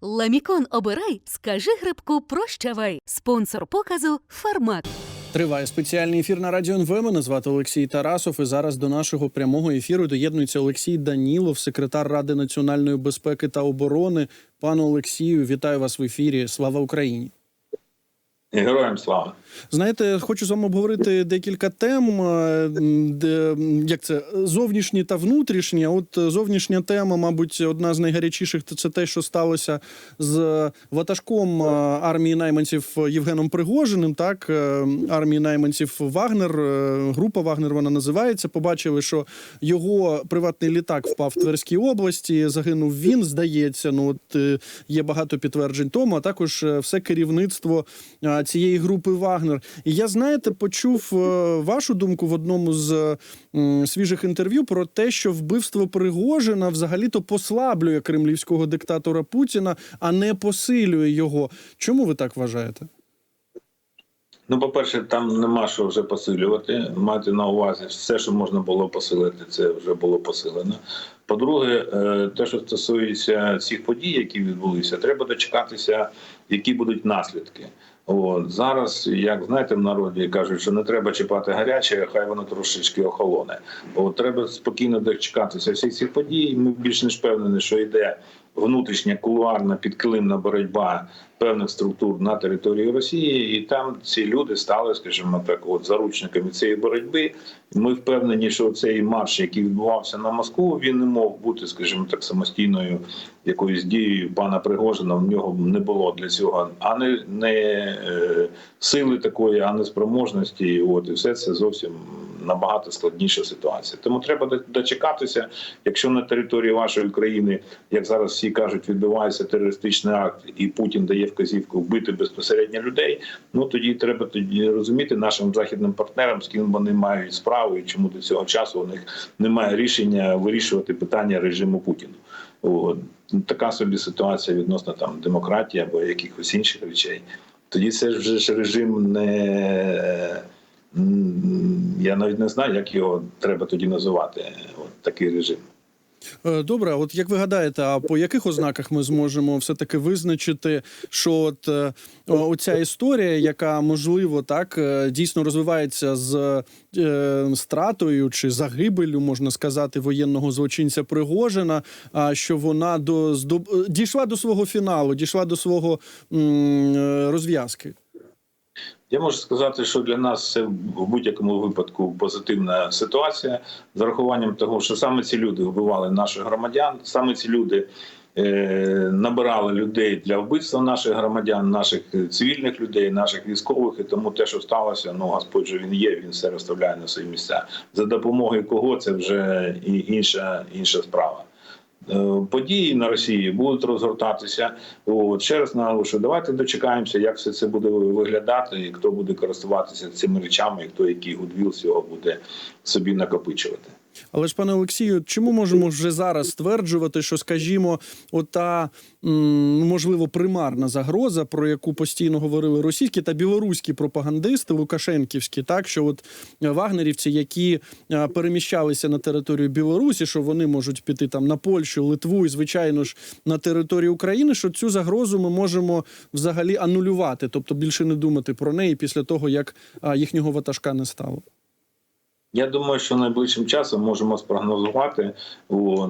Ламікон обирай, скажи грибку прощавай. Спонсор показу Фармак. Триває спеціальний ефір на радіо НВ. Мене звати Олексій Тарасов. І зараз до нашого прямого ефіру доєднується Олексій Данілов, секретар Ради національної безпеки та оборони. Пане Олексію, вітаю вас в ефірі. Слава Україні! Героям слава. Знаєте, хочу з вами обговорити декілька тем, е, де як це зовнішні та внутрішні. От зовнішня тема, мабуть, одна з найгарячіших це те, що сталося з ватажком е, армії найманців Євгеном Пригожиним. Так, е, армії найманців Вагнер, група Вагнер вона називається. Побачили, що його приватний літак впав в Тверській області. Загинув він, здається. Ну от є багато підтверджень тому, а також все керівництво цієї групи Вагнер. І я знаєте, почув е, вашу думку в одному з свіжих інтерв'ю про те, що вбивство Пригожина взагалі-то послаблює кремлівського диктатора Путіна, а не посилює його. Чому ви так вважаєте? Ну, по-перше, там нема що вже посилювати. Мати на увазі все, що можна було посилити, це вже було посилено. По-друге, е, те, що стосується цих подій, які відбулися, треба дочекатися, які будуть наслідки. От зараз, як знаєте, в народі кажуть, що не треба чіпати гаряче, хай воно трошечки охолоне. От треба спокійно дочекатися всіх цих подій. Ми більш ніж впевнені, що йде внутрішня кулуарна підкилимна боротьба певних структур на території Росії, і там ці люди стали, скажімо так, от заручниками цієї боротьби. Ми впевнені, що цей марш, який відбувався на Москву, він не мог бути, скажімо так, самостійною якоюсь дією пана Пригожина. В нього не було для цього а не, е, сили такої, а не спроможності. От і все це зовсім набагато складніша ситуація. Тому треба дочекатися, якщо на території вашої країни, як зараз всі кажуть, відбувається терористичний акт, і Путін дає вказівку вбити безпосередньо людей. Ну тоді треба тоді розуміти нашим західним партнерам, з ким вони мають справу, і чому до цього часу у них немає рішення вирішувати питання режиму Путіну. От. Така собі ситуація відносно там демократії або якихось інших речей. Тоді це ж вже режим не я навіть не знаю, як його треба тоді називати. От такий режим. Е, Добре, от як ви гадаєте, а по яких ознаках ми зможемо все-таки визначити, що от е, оця історія, яка можливо так е, дійсно розвивається з е, стратою чи загибелю, можна сказати, воєнного злочинця Пригожина, а що вона до е, дійшла до свого фіналу, дійшла до свого розв'язки? Я можу сказати, що для нас це в будь-якому випадку позитивна ситуація з урахуванням того, що саме ці люди вбивали наших громадян, саме ці люди е, набирали людей для вбивства наших громадян, наших цивільних людей, наших військових. І тому те, що сталося, ну Господь же він є, він все розставляє на свої місця. За допомогою кого це вже і інша, інша справа. Е, Події на Росії будуть розгортатися. От ще раз наголошую, давайте дочекаємося, як все це буде виглядати, і хто буде користуватися цими речами, і хто який гудвіл з цього буде собі накопичувати. Але ж, пане Олексію, чому можемо вже зараз стверджувати, що, скажімо, ота можливо примарна загроза, про яку постійно говорили російські та білоруські пропагандисти Лукашенківські, так що от вагнерівці, які переміщалися на територію Білорусі, що вони можуть піти там на Польщу, Литву і, звичайно ж, на територію України, що цю загрозу ми можемо взагалі анулювати, тобто більше не думати про неї після того, як їхнього ватажка не стало. Я думаю, що найближчим часом можемо спрогнозувати,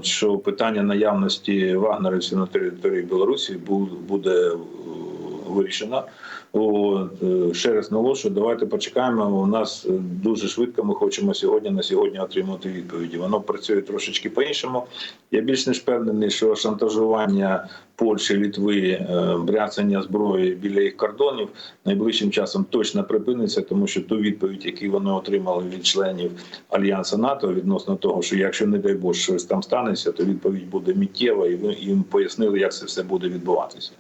що питання наявності вагнерівців на території Білорусі буде е, вирішено. От, е, ще раз наголошую, давайте почекаємо. У нас е, дуже швидко. Ми хочемо сьогодні на сьогодні отримати відповіді. Воно працює трошечки по-іншому. Я більш ніж впевнений, що шантажування Польщі, Літви, е, бряцання зброї біля їх кордонів найближчим часом точно припиниться, тому що ту відповідь, яку вони отримали від членів альянсу НАТО відносно того, що якщо не дай Боже щось там станеться, то відповідь буде миттєва, і ви їм пояснили, як це все буде відбуватися.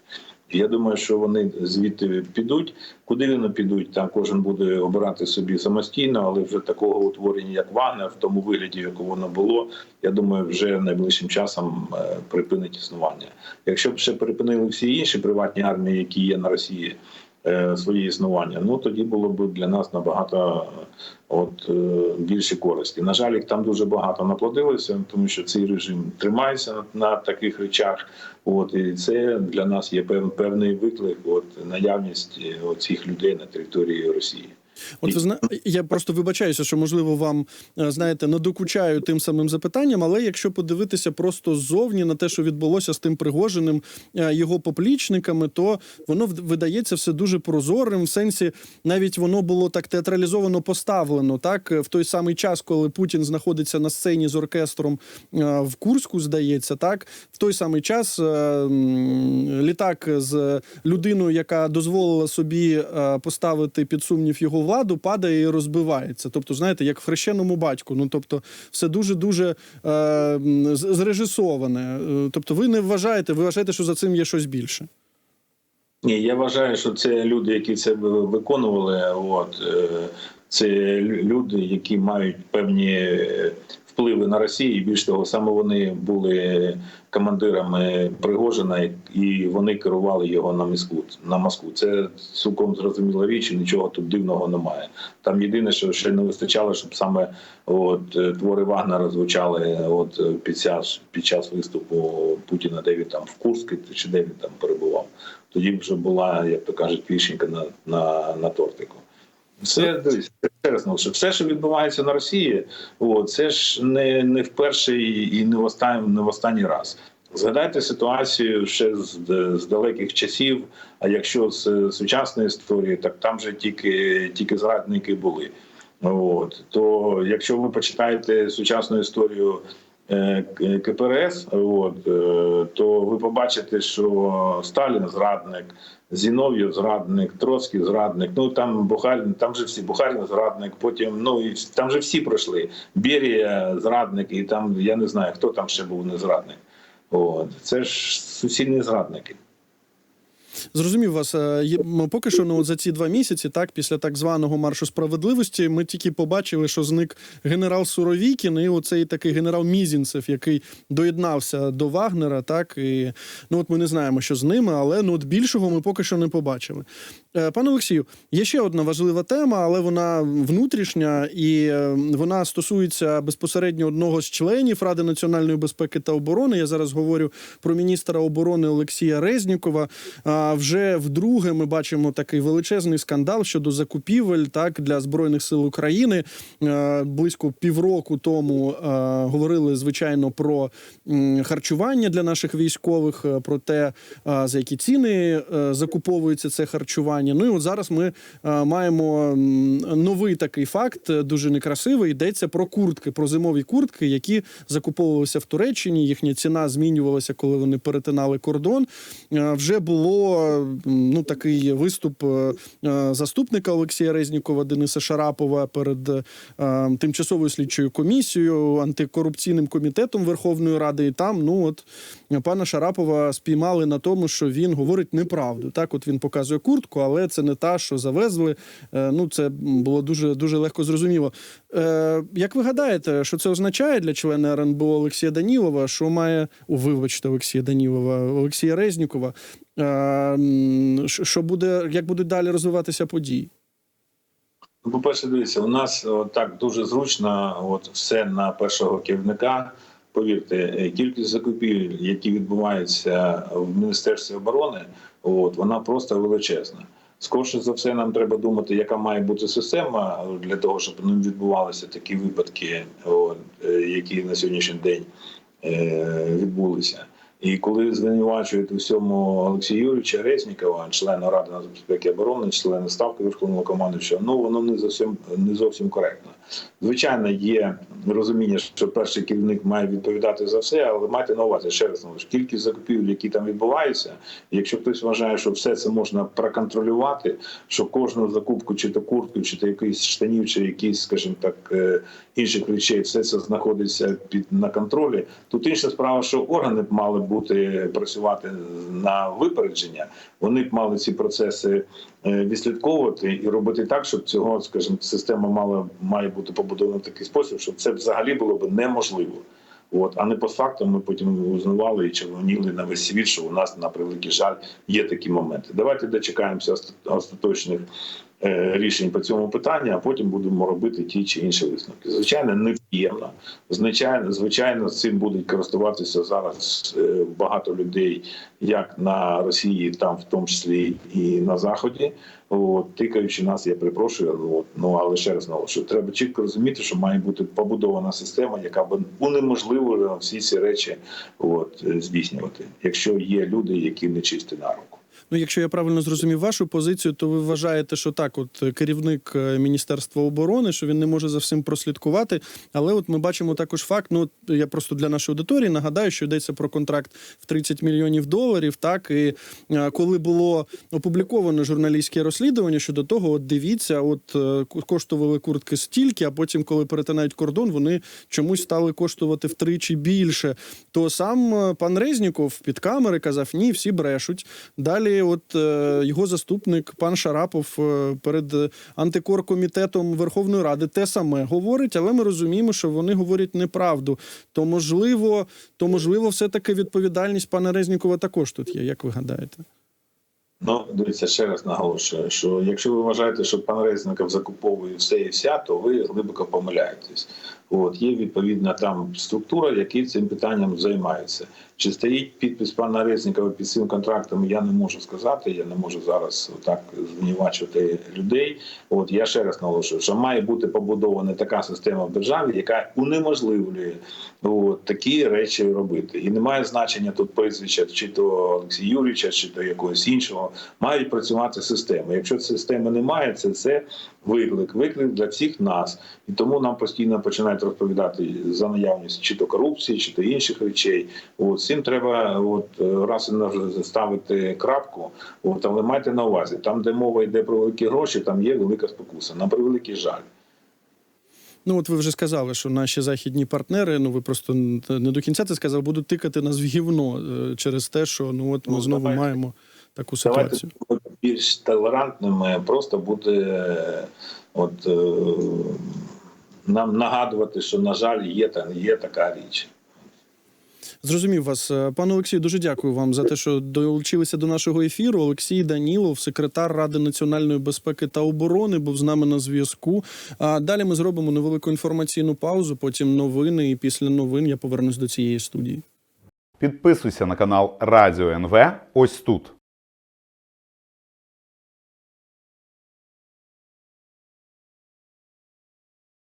Я думаю, що вони звідти підуть. Куди вони підуть, там кожен буде обирати собі самостійно, але вже такого утворення, як Вагнер, в тому вигляді, як воно було, я думаю, вже найближчим часом е, припинить існування. Якщо б ще припинили всі інші приватні армії, які є на Росії, своє існування. Ну тоді було б для нас набагато е, от е, більше користі. На жаль, їх там дуже багато наплодилося, тому що цей режим тримається на, таких речах. От і це для нас є певний виклик. От наявність е, цих людей на території Росії. От ви зна... я просто вибачаюся, що можливо вам е, знаєте надокучаю тим самим запитанням, але якщо подивитися просто ззовні на те, що відбулося з тим Пригожиним е, його поплічниками, то воно видається все дуже прозорим. В сенсі навіть воно було так театралізовано поставлено, так в той самий час, коли Путін знаходиться на сцені з оркестром е, в Курську, здається, так в той самий час е, літак з людиною, яка дозволила собі е, поставити під сумнів його владу, падає і розбивається. Тобто, знаєте, як в хрещеному батьку. Ну тобто, все дуже дуже е, зрежисоване. Е, Тобто, ви не вважаєте, ви вважаєте, що за цим є щось більше. Ні, я вважаю, що це люди, які це виконували. От е, це люди, які мають певні впливи на Росію. Більш того, саме вони були командирами Пригожина, і вони керували його на Москву. На Москву. Це цілком зрозуміла річ, і нічого тут дивного немає. Там єдине, що ще не вистачало, щоб саме от твори Вагнера звучали от під час під час виступу Путіна, де він там в Курську чи де він там перебував тоді вже була, як то кажуть, вішенька на, на, на тортику. Все дивись, ще все, що відбувається на Росії, о, це ж не, не вперше і не в останній, не в останній раз. Згадайте ситуацію ще з, з далеких часів. А якщо з сучасної історії, так там же тільки, тільки зрадники були. От то, якщо ви почитаєте сучасну історію е, КПРС, от, е, то ви побачите, що Сталін зрадник, Зінов'єв зрадник, Троцький зрадник. Ну там Бухарін, там же всі Бухарін зрадник. Потім ну і там же всі пройшли. Берія зрадник, і там я не знаю, хто там ще був не зрадник. От це ж суцільні зрадники. Зрозумів вас. Е, Поки що ну, за ці два місяці, так, після так званого маршу справедливості, ми тільки побачили, що зник генерал Суровікін і оцей такий генерал Мізінцев, який доєднався до Вагнера. Так, і ну от ми не знаємо, що з ними, але ну от більшого ми поки що не побачили. Е, Пане Олексію, є ще одна важлива тема, але вона внутрішня і е, вона стосується безпосередньо одного з членів Ради національної безпеки та оборони. Я зараз говорю про міністра оборони Олексія Резнікова. Вже вдруге ми бачимо такий величезний скандал щодо закупівель так для збройних сил України. Е, Близько півроку тому говорили звичайно про харчування для наших військових, про те, за які ціни закуповується це харчування. Ну і от зараз ми е, маємо новий такий факт, е, дуже некрасивий. Йдеться про куртки, про зимові куртки, які закуповувалися в Туреччині. Їхня ціна змінювалася, коли вони перетинали кордон. Е, Вже було ну такий виступ заступника Олексія Резнікова Дениса Шарапова перед тимчасовою слідчою комісією, антикорупційним комітетом Верховної Ради. І там, ну от пана Шарапова спіймали на тому, що він говорить неправду. Так, от він показує куртку, але це не та, що завезли. Е, Ну, це було дуже дуже легко зрозуміло. Е, Як ви гадаєте, що це означає для члена РНБО Олексія Данілова, що має у вибачте Олексія Данілова, Олексія Резнікова? Е, що- буде, як будуть далі розвиватися події? Ну, по-перше, дивіться, у нас так дуже зручно, от все на першого керівника. Повірте, кількість закупівель, які відбуваються в Міністерстві оборони, от вона просто величезна. Скорше за все, нам треба думати, яка має бути система для того, щоб не відбувалися такі випадки, е, які на сьогоднішній день е, відбулися. І коли звинувачують у всьому Олексія Юрійовича Резнікова, члена Ради нацбезпеки і оборони, члена ставки Верховного командуючого, ну воно не зовсім не зовсім коректно. Звичайно, є розуміння, що перший керівник має відповідати за все, але майте на увазі ще раз кількість закупівель, які там відбуваються. Якщо хтось вважає, що все це можна проконтролювати, що кожну закупку, чи то куртку, чи то якийсь штанів, чи якісь, скажімо так, е, інших речей, все це знаходиться під на контролі. Тут інша справа, що органи б мали бути працювати на випередження. Вони б мали ці процеси е, відслідковувати і робити так, щоб цього, скажімо, система мала має бути побудована в такий спосіб, щоб це взагалі було б неможливо. От, а не по фактам ми потім узнавали і червоніли на весь світ, що у нас на превеликий жаль є такі моменти. Давайте дочекаємося остаточних рішень по цьому питанню, а потім будемо робити ті чи інші висновки. Звичайно, неприємно. Звичайно, звичайно, цим будуть користуватися зараз е, багато людей, як на Росії, там в тому числі і на Заході. От, тикаючи нас, я перепрошую. ну, От, ну але ще раз наголошую, треба чітко розуміти, що має бути побудована система, яка б унеможливила всі ці речі от, е, здійснювати, якщо є люди, які не чисті на руку. Ну, якщо я правильно зрозумів вашу позицію, то ви вважаєте, що так, от е, керівник е, Міністерства оборони, що він не може за всім прослідкувати. Але от ми бачимо також факт. Ну я просто для нашої аудиторії нагадаю, що йдеться про контракт в 30 мільйонів доларів. Так і е, коли було опубліковано журналістське розслідування щодо того, от дивіться, от коштували куртки стільки, а потім, коли перетинають кордон, вони чомусь стали коштувати втричі більше. То сам пан Резніков під камери казав: ні, всі брешуть. Далі, от е, його заступник, пан Шарапов, е, перед антикоркомітетом Верховної Ради те саме говорить, але ми розуміємо, що вони говорять неправду. То можливо, то можливо, все-таки відповідальність пана Резнікова також тут є. Як ви гадаєте? Ну, дивіться, ще раз наголошую, що якщо ви вважаєте, що пан Резников закуповує все і вся, то ви глибоко помиляєтесь. От є відповідна там структура, які цим питанням займаються. Чи стоїть підпис пана Резникова під цим контрактом, я не можу сказати. Я не можу зараз так звинувачувати людей. От я ще раз наголошую, що має бути побудована така система в державі, яка унеможливлює от, такі речі робити. І немає значення тут прізвища, чи то Олексія Юрійовича, чи то якогось іншого. Мають працювати системи. Якщо системи немає, це це виклик, виклик для всіх нас. І тому нам постійно починають розповідати за наявність чи то корупції, чи то інших речей. От цим треба от раз і ставити крапку. От але майте на увазі, там, де мова йде про великі гроші, там є велика спокуса. На превеликий жаль. Ну, от ви вже сказали, що наші західні партнери, ну ви просто не до кінця це сказали, будуть тикати нас в гівно е, через те, що ну от ми Ну, знову давайте. маємо таку Давайте ситуацію. бути більш толерантними, просто буде е, от е, нам нагадувати, що на жаль є та є така річ. Зрозумів вас, Е, пане Олексію. Дуже дякую вам за те, що долучилися до нашого ефіру. Олексій Данілов, секретар Ради національної безпеки та оборони, був з нами на зв'язку. А далі ми зробимо невелику інформаційну паузу. Потім новини. І після новин я повернусь до цієї студії. Підписуйся на канал Радіо НВ ось тут.